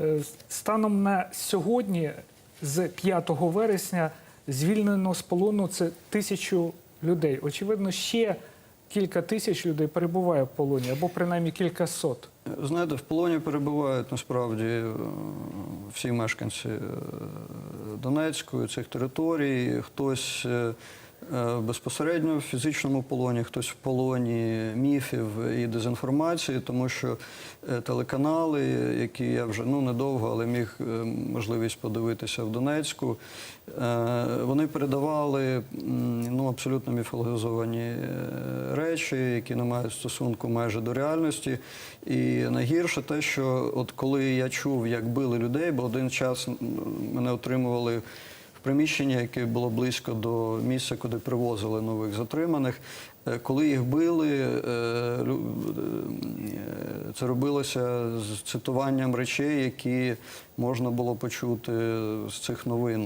Е, Станом на сьогодні, з 5 вересня, звільнено з полону це тисячу людей. Очевидно, ще кілька тисяч людей перебуває в полоні, або принаймні кілька сот. Знаєте, в полоні перебувають насправді е, всі мешканці е, Донецької цих територій. Хтось безпосередньо в фізичному полоні, хтось в полоні міфів і дезінформації, тому що е, телеканали, які я вже ну недовго, але міг е, можливість подивитися в Донецьку, е, вони передавали ну абсолютно міфологізовані е, речі, які не мають стосунку майже до реальності. І найгірше те, що от коли я чув, як били людей, бо один час мене отримували в приміщенні, яке було близько до місця, куди привозили нових затриманих. Е, Коли їх били, е, е, це робилося з цитуванням речей, які можна було почути з цих новин.